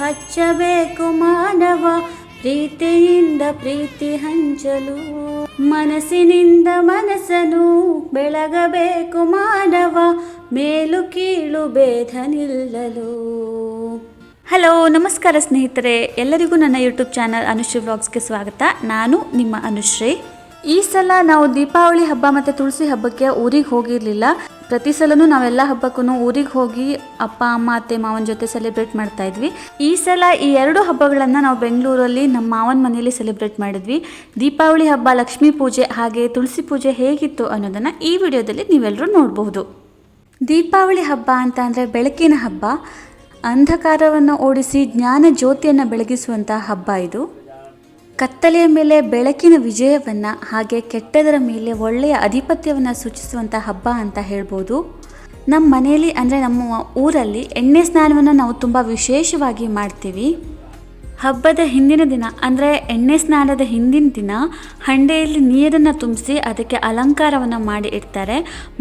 ಮೆಚ್ಚಬೇಕು ಮಾನವ, ಪ್ರೀತಿಯಿಂದ ಪ್ರೀತಿ ಹಂಚಲು. ಮನಸ್ಸಿನಿಂದ ಮನಸ್ಸನು ಬೆಳಗಬೇಕು ಮಾನವ, ಮೇಲು ಕೀಳು ಭೇದ ನಿಲ್ಲಲು. ಹಲೋ, ನಮಸ್ಕಾರ ಸ್ನೇಹಿತರೆ. ಎಲ್ಲರಿಗೂ ನನ್ನ ಯೂಟ್ಯೂಬ್ ಚಾನಲ್ ಅನುಶ್ರೀ ವ್ಲಾಗ್ಸ್ಗೆ ಸ್ವಾಗತ. ನಾನು ನಿಮ್ಮ ಅನುಶ್ರೀ. ಈ ಸಲ ನಾವು ದೀಪಾವಳಿ ಹಬ್ಬ ಮತ್ತು ತುಳಸಿ ಹಬ್ಬಕ್ಕೆ ಊರಿಗೆ ಹೋಗಿರಲಿಲ್ಲ. ಪ್ರತಿ ಸಲನೂ ನಾವೆಲ್ಲ ಹಬ್ಬಕ್ಕೂ ಊರಿಗೆ ಹೋಗಿ ಅಪ್ಪ, ಅಮ್ಮ, ಅತ್ತೆ, ಮಾವನ ಜೊತೆ ಸೆಲೆಬ್ರೇಟ್ ಮಾಡ್ತಾ ಇದ್ವಿ. ಈ ಸಲ ಈ ಎರಡು ಹಬ್ಬಗಳನ್ನು ನಾವು ಬೆಂಗಳೂರಲ್ಲಿ ನಮ್ಮ ಮಾವನ ಮನೆಯಲ್ಲಿ ಸೆಲೆಬ್ರೇಟ್ ಮಾಡಿದ್ವಿ. ದೀಪಾವಳಿ ಹಬ್ಬ, ಲಕ್ಷ್ಮೀ ಪೂಜೆ ಹಾಗೆ ತುಳಸಿ ಪೂಜೆ ಹೇಗಿತ್ತು ಅನ್ನೋದನ್ನು ಈ ವಿಡಿಯೋದಲ್ಲಿ ನೀವೆಲ್ಲರೂ ನೋಡಬಹುದು. ದೀಪಾವಳಿ ಹಬ್ಬ ಅಂತ ಅಂದರೆ ಬೆಳಕಿನ ಹಬ್ಬ. ಅಂಧಕಾರವನ್ನು ಓಡಿಸಿ ಜ್ಞಾನ ಜ್ಯೋತಿಯನ್ನು ಬೆಳಗಿಸುವಂಥ ಹಬ್ಬ ಇದು. ಕತ್ತಲೆಯ ಮೇಲೆ ಬೆಳಕಿನ ವಿಜಯವನ್ನು ಹಾಗೆ ಕೆಟ್ಟದರ ಮೇಲೆ ಒಳ್ಳೆಯ ಅಧಿಪತ್ಯವನ್ನು ಸೂಚಿಸುವಂಥ ಹಬ್ಬ ಅಂತ ಹೇಳ್ಬೋದು. ನಮ್ಮ ಮನೆಯಲ್ಲಿ ಅಂದರೆ ನಮ್ಮ ಊರಲ್ಲಿ ಎಣ್ಣೆ ಸ್ನಾನವನ್ನು ನಾವು ತುಂಬ ವಿಶೇಷವಾಗಿ ಮಾಡ್ತೀವಿ. ಹಬ್ಬದ ಹಿಂದಿನ ದಿನ, ಅಂದರೆ ಎಣ್ಣೆ ಸ್ನಾನದ ಹಿಂದಿನ ದಿನ, ಹಂಡೆಯಲ್ಲಿ ನೀರನ್ನು ತುಂಬಿಸಿ ಅದಕ್ಕೆ ಅಲಂಕಾರವನ್ನು ಮಾಡಿ ಇಡ್ತಾರೆ.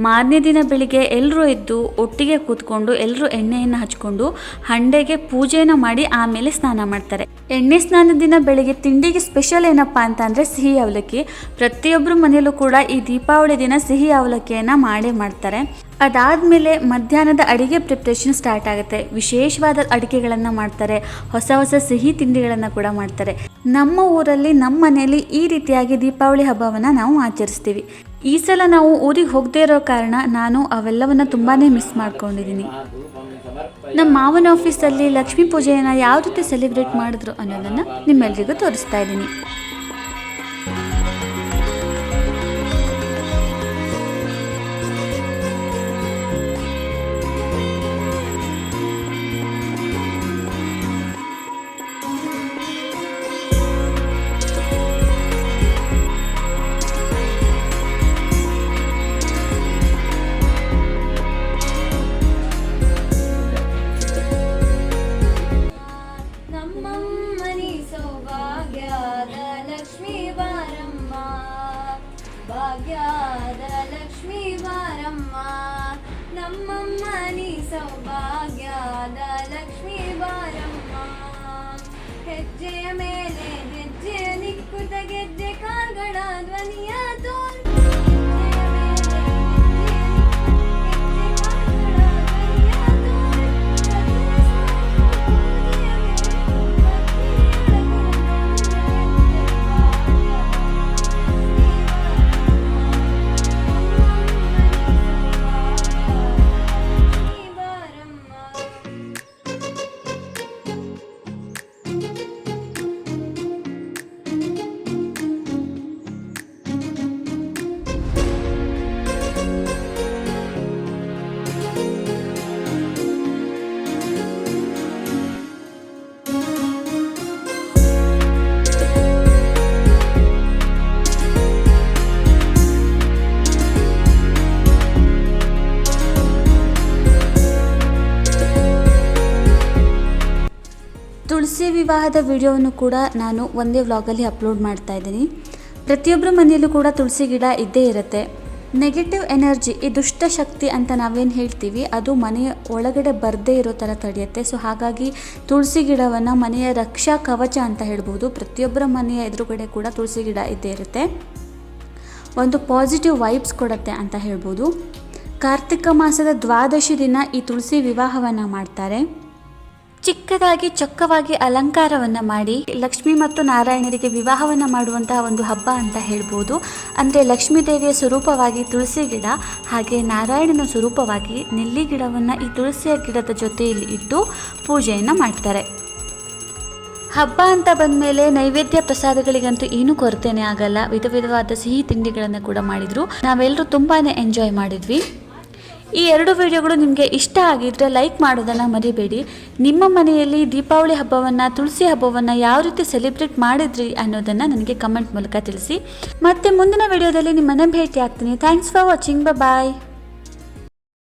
ಮಾರನೇ ದಿನ ಬೆಳಿಗ್ಗೆ ಎಲ್ಲರೂ ಎದ್ದು ಒಟ್ಟಿಗೆ ಕೂತ್ಕೊಂಡು ಎಲ್ಲರೂ ಎಣ್ಣೆಯನ್ನು ಹಚ್ಕೊಂಡು ಹಂಡೆಗೆ ಪೂಜೆಯನ್ನು ಮಾಡಿ ಆಮೇಲೆ ಸ್ನಾನ ಮಾಡ್ತಾರೆ. ಎಣ್ಣೆ ಸ್ನಾನದ ದಿನ ಬೆಳಿಗ್ಗೆ ತಿಂಡಿಗೆ ಸ್ಪೆಷಲ್ ಏನಪ್ಪ ಅಂತ ಅಂದರೆ ಸಿಹಿ ಅವಲಕ್ಕಿ. ಪ್ರತಿಯೊಬ್ಬರ ಮನೆಯಲ್ಲೂ ಕೂಡ ಈ ದೀಪಾವಳಿ ದಿನ ಸಿಹಿ ಅವಲಕ್ಕಿಯನ್ನು ಮಾಡೇ ಮಾಡ್ತಾರೆ. ಅದಾದಮೇಲೆ ಮಧ್ಯಾಹ್ನದ ಅಡುಗೆ ಪ್ರಿಪ್ರೇಷನ್ ಸ್ಟಾರ್ಟ್ ಆಗುತ್ತೆ. ವಿಶೇಷವಾದ ಅಡುಗೆಗಳನ್ನು ಮಾಡ್ತಾರೆ. ಹೊಸ ಹೊಸ ಸಿಹಿ ತಿಂಡಿಗಳನ್ನು ಕೂಡ ಮಾಡ್ತಾರೆ. ನಮ್ಮ ಊರಲ್ಲಿ, ನಮ್ಮ ಮನೆಯಲ್ಲಿ ಈ ರೀತಿಯಾಗಿ ದೀಪಾವಳಿ ಹಬ್ಬವನ್ನು ನಾವು ಆಚರಿಸ್ತೀವಿ. ಈ ಸಲ ನಾವು ಊರಿಗೆ ಹೋಗದೇ ಇರೋ ಕಾರಣ ನಾನು ಅವೆಲ್ಲವನ್ನು ತುಂಬಾ ಮಿಸ್ ಮಾಡ್ಕೊಂಡಿದ್ದೀನಿ. ನಮ್ಮ ಮಾವನ ಆಫೀಸಲ್ಲಿ ಲಕ್ಷ್ಮೀ ಪೂಜೆಯನ್ನು ಯಾವ ರೀತಿ ಸೆಲೆಬ್ರೇಟ್ ಮಾಡಿದ್ರು ಅನ್ನೋದನ್ನು ನಿಮ್ಮೆಲ್ಲರಿಗೂ ತೋರಿಸ್ತಾ ಇದ್ದೀನಿ. అమ్మమ్మ నీ సౌభాగ్యాద లక్ష్మీ బాలమ్మ. హెజ్జే ತುಳಸಿ ವಿವಾಹದ ವಿಡಿಯೋವನ್ನು ಕೂಡ ನಾನು ಒಂದೇ ವ್ಲಾಗಲ್ಲಿ ಅಪ್ಲೋಡ್ ಮಾಡ್ತಾ ಇದ್ದೀನಿ. ಪ್ರತಿಯೊಬ್ಬರ ಮನೆಯಲ್ಲೂ ಕೂಡ ತುಳಸಿ ಗಿಡ ಇದ್ದೇ ಇರುತ್ತೆ. ನೆಗೆಟಿವ್ ಎನರ್ಜಿ ಈ ದುಷ್ಟ ಶಕ್ತಿ ಅಂತ ನಾವೇನು ಹೇಳ್ತೀವಿ, ಅದು ಮನೆಯ ಒಳಗಡೆ ಬರದೇ ಇರೋ ಥರ ತಡೆಯುತ್ತೆ. ಸೊ ಹಾಗಾಗಿ ತುಳಸಿ ಗಿಡವನ್ನು ಮನೆಯ ರಕ್ಷಾ ಕವಚ ಅಂತ ಹೇಳ್ಬೋದು. ಪ್ರತಿಯೊಬ್ಬರ ಮನೆಯ ಎದುರುಗಡೆ ಕೂಡ ತುಳಸಿ ಗಿಡ ಇದ್ದೇ ಇರುತ್ತೆ. ಒಂದು ಪಾಸಿಟಿವ್ ವೈಬ್ಸ್ ಕೊಡುತ್ತೆ ಅಂತ ಹೇಳ್ಬೋದು. ಕಾರ್ತಿಕ ಮಾಸದ ದ್ವಾದಶಿ ದಿನ ಈ ತುಳಸಿ ವಿವಾಹವನ್ನು ಮಾಡ್ತಾರೆ. ಚಿಕ್ಕದಾಗಿ ಚೊಕ್ಕವಾಗಿ ಅಲಂಕಾರವನ್ನು ಮಾಡಿ ಲಕ್ಷ್ಮಿ ಮತ್ತು ನಾರಾಯಣರಿಗೆ ವಿವಾಹವನ್ನು ಮಾಡುವಂತಹ ಒಂದು ಹಬ್ಬ ಅಂತ ಹೇಳ್ಬೋದು. ಅಂದರೆ ಲಕ್ಷ್ಮೀ ದೇವಿಯ ಸ್ವರೂಪವಾಗಿ ತುಳಸಿ ಗಿಡ ಹಾಗೆ ನಾರಾಯಣನ ಸ್ವರೂಪವಾಗಿ ನೆಲ್ಲಿ ಗಿಡವನ್ನು ಈ ತುಳಸಿಯ ಗಿಡದ ಜೊತೆಯಲ್ಲಿ ಇಟ್ಟು ಪೂಜೆಯನ್ನು ಮಾಡ್ತಾರೆ. ಹಬ್ಬ ಅಂತ ಬಂದಮೇಲೆ ನೈವೇದ್ಯ ಪ್ರಸಾದಗಳಿಗಂತೂ ಏನೂ ಕೊರತೆನೇ ಆಗಲ್ಲ. ವಿಧ ವಿಧವಾದ ಸಿಹಿ ತಿಂಡಿಗಳನ್ನು ಕೂಡ ಮಾಡಿದರು. ನಾವೆಲ್ಲರೂ ತುಂಬಾ ಎಂಜಾಯ್ ಮಾಡಿದ್ವಿ. ಈ ಎರಡು ವಿಡಿಯೋಗಳು ನಿಮಗೆ ಇಷ್ಟ ಆಗಿದ್ರೆ ಲೈಕ್ ಮಾಡೋದನ್ನು ಮರಿಬೇಡಿ. ನಿಮ್ಮ ಮನೆಯಲ್ಲಿ ದೀಪಾವಳಿ ಹಬ್ಬವನ್ನು, ತುಳಸಿ ಹಬ್ಬವನ್ನು ಯಾವ ರೀತಿ ಸೆಲೆಬ್ರೇಟ್ ಮಾಡಿದ್ರಿ ಅನ್ನೋದನ್ನು ನನಗೆ ಕಮೆಂಟ್ ಮೂಲಕ ತಿಳಿಸಿ. ಮತ್ತೆ ಮುಂದಿನ ವಿಡಿಯೋದಲ್ಲಿ ನಿಮ್ಮನ್ನು ಭೇಟಿ ಆಗ್ತೀನಿ ಥ್ಯಾಂಕ್ಸ್ ಫಾರ್ ವಾಚಿಂಗ್ ಬಾಯ್